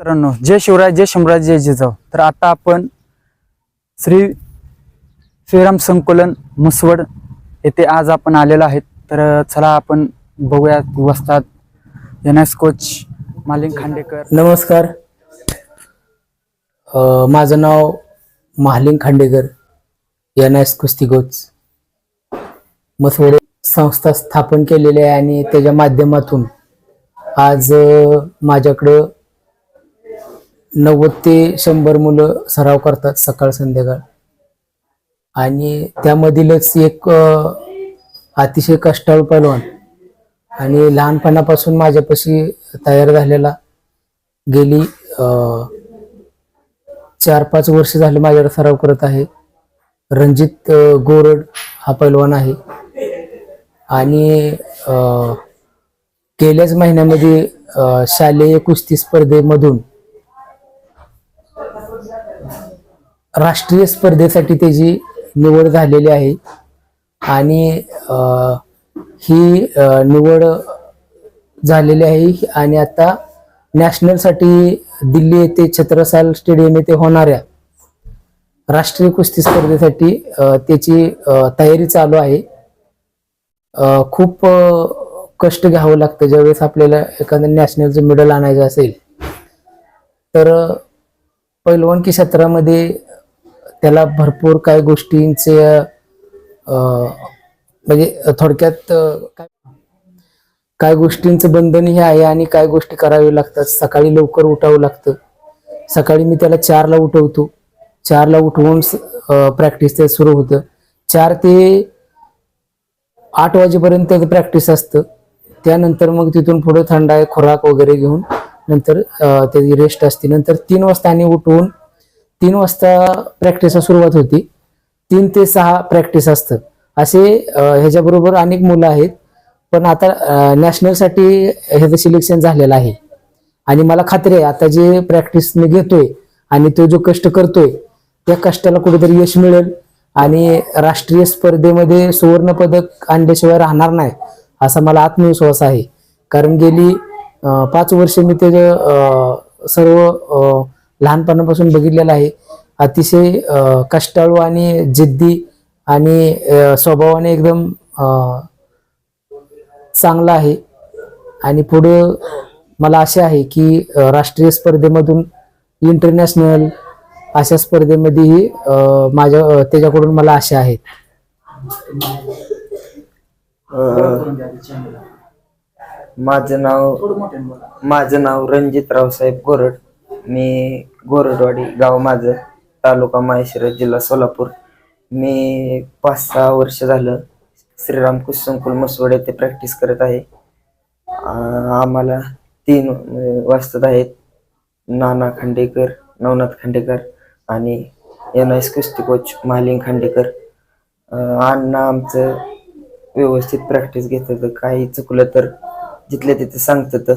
मित्रांनो जय शिवराय जय शंभराज जय जिजाऊ. तर आता आपण श्री श्रीराम संकुलन मुसवड येथे आज आपण आलेलो आहेत. तर चला आपण बघूया वस्तात एन एस कोच मालिक खांडेकर. नमस्कार. अ, माझं नाव महालिंग खांडेकर एन एस कुस्ती कोच. मसवडे संस्था स्थापन केलेली आहे आणि त्याच्या माध्यमातून आज अ, माझ्याकडं नव्वद ते शंभर मुलं सराव करतात सकाळ संध्याकाळ. आणि त्यामधीलच एक अतिशय कष्टाळू पैलवान आणि लहानपणापासून माझ्यापाशी तयार झालेला गेली चार पाच वर्ष झाले माझ्याकडे सराव करत आहे. रणजित गोरड हा पैलवान आहे. आणि गेल्याच महिन्यामध्ये शालेय कुस्ती स्पर्धेमधून राष्ट्रीय स्पर्धेसाठी त्याची निवड झालेली आहे. आणि ही निवड झालेली आहे आणि आता नॅशनलसाठी दिल्ली येथे छत्रसाल स्टेडियम येथे होणाऱ्या राष्ट्रीय कुस्ती स्पर्धेसाठी त्याची तयारी चालू आहे. खूप कष्ट घ्यावं लागतं ज्यावेळेस आपल्याला एखादं नॅशनलचं मेडल आणायचं असेल. तर पैलवानकी क्षेत्रामध्ये त्याला भरपूर काही गोष्टींचे म्हणजे थोडक्यात काय गोष्टींचं बंधन हे आहे आणि काय गोष्टी कराव्या लागतात. सकाळी लवकर उठावं लागतं. सकाळी मी त्याला चारला उठवतो. चारला उठवून प्रॅक्टिस ते सुरू होतं. चार ते आठ वाजेपर्यंत त्याचं प्रॅक्टिस असतं. त्यानंतर मग तिथून पुढे थंड आहे खुराक वगैरे घेऊन नंतर त्याची रेस्ट असते. नंतर तीन वाजता आणि उठवून तीन वाजता प्रॅक्टिसला सुरुवात होती. तीन ते सहा प्रॅक्टिस असतं. असे ह्याच्याबरोबर अनेक मुलं आहेत. पण आता नॅशनलसाठी ह्याचं सिलेक्शन झालेलं आहे. आणि मला खात्री आहे आता जे प्रॅक्टिस मी घेतोय आणि तो जो कष्ट करतोय त्या कष्टाला कुठेतरी यश मिळेल. आणि राष्ट्रीय स्पर्धेमध्ये सुवर्ण पदक आणल्याशिवाय राहणार नाही असा मला आत्मविश्वास आहे. कारण गेली पाच वर्ष मी त्याचं सर्व लहानपणापासून बघितलेलं आहे. अतिशय कष्टाळू आणि जिद्दी आणि स्वभावाने एकदम चांगला आहे. आणि पुढं मला आशा आहे की राष्ट्रीय स्पर्धेमधून इंटरनॅशनल अशा स्पर्धेमध्येही माझ्या त्याच्याकडून मला आशा आहेत माझं नाव माझं नाव रणजित रावसाहेब गोरड मी गोरडवाडी गाव माझं तालुका माहेश्वर जिल्हा सोलापूर. मी पाच सहा वर्ष झालं श्रीराम कुस्ती संकुल मसवड येथे प्रॅक्टिस करत आहे. आम्हाला तीन म्हणजे, अं, वाजतात आहेत. नाना खांडेकर नवनाथ खांडेकर आणि एन एस कुस्ती कोच मालिंग खांडेकर. अण्णा आमचं व्यवस्थित प्रॅक्टिस घेतात. काही चुकलं तर जिथल्या तिथे सांगतात.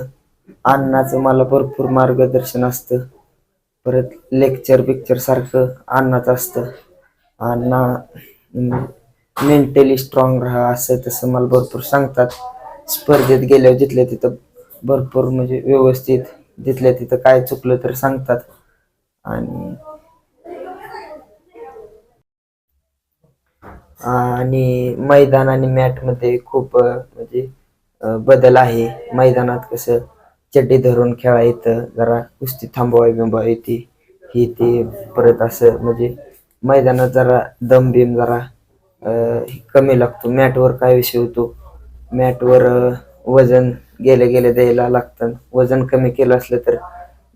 अण्णाचं मला भरपूर मार्गदर्शन असतं. परत लेक्चर पिक्चर सारखं अण्णाचं असतं. अण्णा मेंटली स्ट्रॉंग राहा असं तसं मला भरपूर सांगतात. स्पर्धेत गेल्यावर जिथल्या तिथं भरपूर म्हणजे व्यवस्थित जिथल्या तिथं काय चुकलं तर सांगतात. आणि आणि मैदान आणि मॅटमध्ये खूप म्हणजे बदल आहे. मैदानात कसं चड्डी धरून खेळा येतं जरा कुस्ती थांबवाय बिंबवा येते ही ते परत असं म्हणजे मैदानात जरा दम बिम जरा कमी लागतो. मॅटवर काय विषय होतो? मॅटवर वजन गेले गेले द्यायला लागतं वजन कमी केलं असलं तर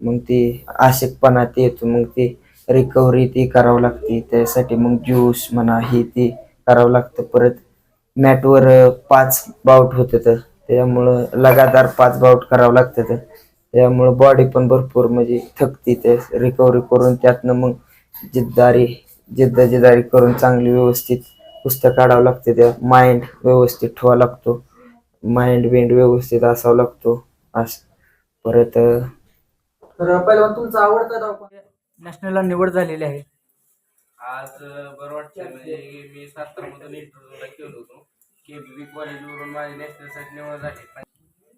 मग ती आशिकपणा ते येतो. मग ती रिकव्हरी ती करावं लागते. त्यासाठी मग ज्यूस म्हणा ही ती करावं लागतं. परत मॅटवर पाच बाउट होतं तर त्यामुळं लगातार पाच बाउट करावं लागतं तर. त्यामुळं बॉडी पण भरपूर म्हणजे थकते ते रिकव्हरी करून त्यातनं मग जिद्दारी जिद्द जिद्दारी करून चांगली व्यवस्थित पुस्तक काढावं लागते. त्या माइंड व्यवस्थित ठेवावा लागतो. माइंड बिंड व्यवस्थित असावा लागतो. असं. परत तर तुमचा आवडता नॅशनलला निवड झालेली आहे. आज बरं वाटतं म्हणजे मी सातारामधून इंटरव्ह्यूला केलो होतो. केबीबी कॉलेजवरून माझी नॅशनलसाठी निवड झाली.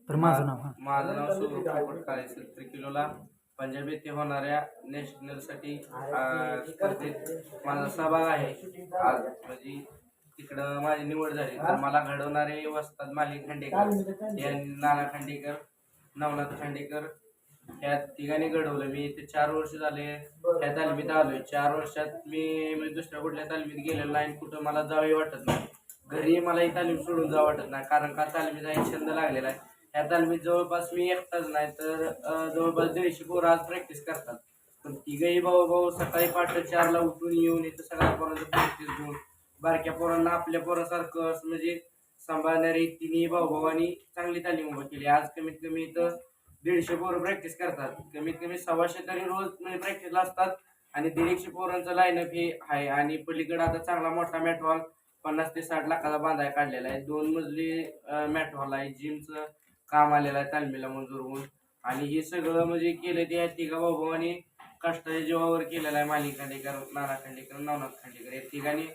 तर माझं नाव हा. माझं नाव पोपट काळे सत्तर किलोला. पंजाब येथे होणाऱ्या नॅशनलसाठी अं, स्पर्धेत माझा सहभाग आहे. आज म्हणजे तिकडं माझी निवड झाली. तर मला घडवणारे वस्ताद मालिक खांडेकर या नाना खांडेकर नवनाथ खांडेकर ह्या तिघांनी घडवलं. मी इथे चार वर्ष झाले त्या तालमीत आलोय. चार वर्षात मी म्हणजे दुसऱ्या कुठल्या तालमीत गेलेलो नाही आणि कुठं मला जावे वाटत नाही. घरी मला ही तालीम सोडून जावं वाटत नाही कारण का तालमीचा एक छंद लागलेला आहे. ह्या तालमीत जवळपास मी एकटाच नाही तर जवळपास दीडशे पोरं आज प्रॅक्टिस करतात. पण तिघही भाऊ भाऊ सकाळी पहाटे चारला उठून येऊन इथं सगळ्या पोरांचं प्रॅक्टिस घेऊन बारक्या पोरांना आपल्या पोरासारखं म्हणजे सांभाळणारी तिन्ही भाऊ भावानी चांगली तालीम उभं केली. आज कमीत कमी इथं दीडशे पोरं प्रॅक्टिस करतात. कमीत कमी सव्वाशे तरी रोज म्हणजे प्रॅक्टिसला असतात. आणि दीडशे पोरांचं लाईनअप हे आहे. आणि पलीकडं आता चांगला मोठा मॅट हॉल पन्नास ते साठ लाखाचा बांधाय काढलेला आहे. दोन मजली मॅट हॉल आहे. जिमचं काम आलेलं आहे तालमीला मंजूर होऊन आणि हे सगळं म्हणजे केलं ते या तिघा भाऊभावानी कष्टाच्या जीवावर केलेलं आहे मालिक खांडेकर नाना खांडेकर नवनाथ खांडेकर. या तिघांनी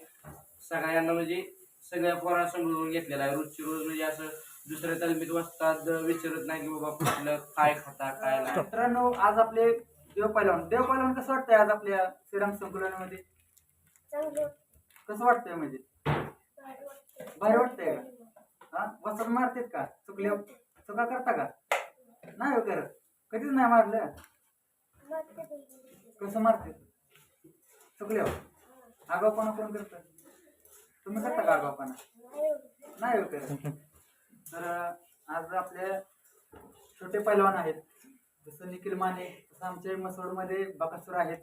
सगळ्यांना म्हणजे सगळ्या पोरांना समजून घेतलेलं आहे. रोजची रोज म्हणजे असं दुसऱ्या तालमीत वाजतात विचारत नाही की बाबा कुठलं काय खाता काय नाही. मित्रांनो आज आपले देव पैलवान. देव पैलवान कसं वाटतंय आज आपल्या श्रीराम संकुलामध्ये? कसं वाटतंय म्हणजे? भारी वाटतंय का? हा? वसत मारतेत का? चुकल्या चुका करता का? नाही हो करत. कधीच नाही मारलं. कसं मारते? चुकल्या हो. आगावपणा कोण करत? तुम्ही करता का आगावपणा नाही हो करत. तर आज आपले छोटे पैलवान आहेत. जसं निखिल माने तसं आमच्या मसोडमध्ये बकासूर आहेत.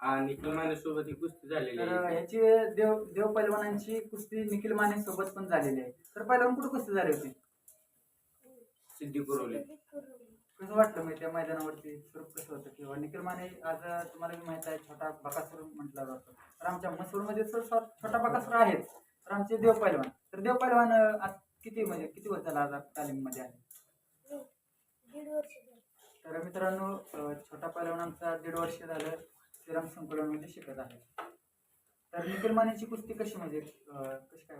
आणि कमाने सोबत ही कुस्ती झालेली तर आहे ह्याची देव देव पैलवानांची कुस्ती निखिल माने सोबत पण झालेली आहे. तर पैलवान कुठं कुस्ती झाली होती? सिद्धी कुरवली. कसं वाटलं मी त्या मैदानावरती स्वरूप कसं होतं? किंवा निखिल माने आज तुम्हाला मी माहीत आहे छोटा बकासूर म्हटला जातो. तर आमच्या मसूरमध्ये तर स्व- छोटा बकासूर आहेच. तर आमचे देव पैलवान. तर देव पैलवान आज किती म्हणजे किती वर्ष झाला आज तालीममध्ये आहे? तर मित्रांनो छोटा पैलवान आमचा दीड वर्ष झालं. विराम संकुलामध्ये शिकत आहे. तर निकलमान्याची कुस्ती कशी म्हणजे कशी काय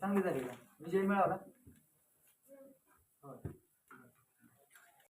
चांगली. झाली का? विजय मिळाला? हो. होय.